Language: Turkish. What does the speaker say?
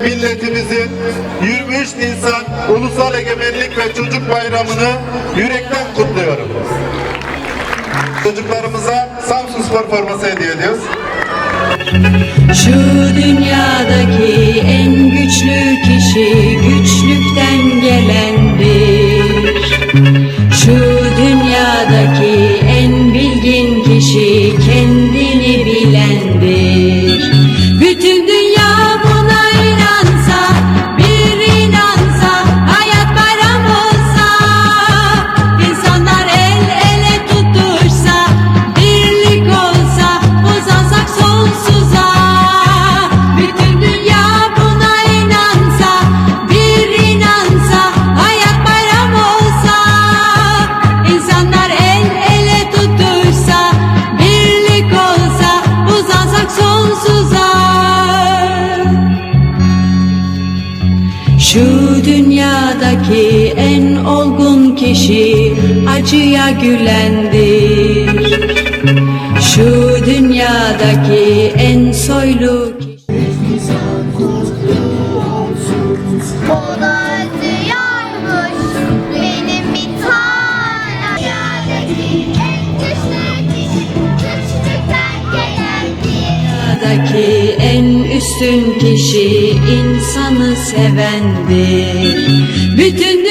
Milletimizin 23 Nisan Ulusal Egemenlik ve Çocuk Bayramı'nı yürekten kutluyorum. Çocuklarımıza Samsun Spor forması hediye ediyoruz. Şu dünyadaki en güçlü kişi Şu dünyadaki en olgun kişi acıya gülendir. Şu dünyadaki en soylu Dünyadaki en üstün kişi insanı sevendir. Bütün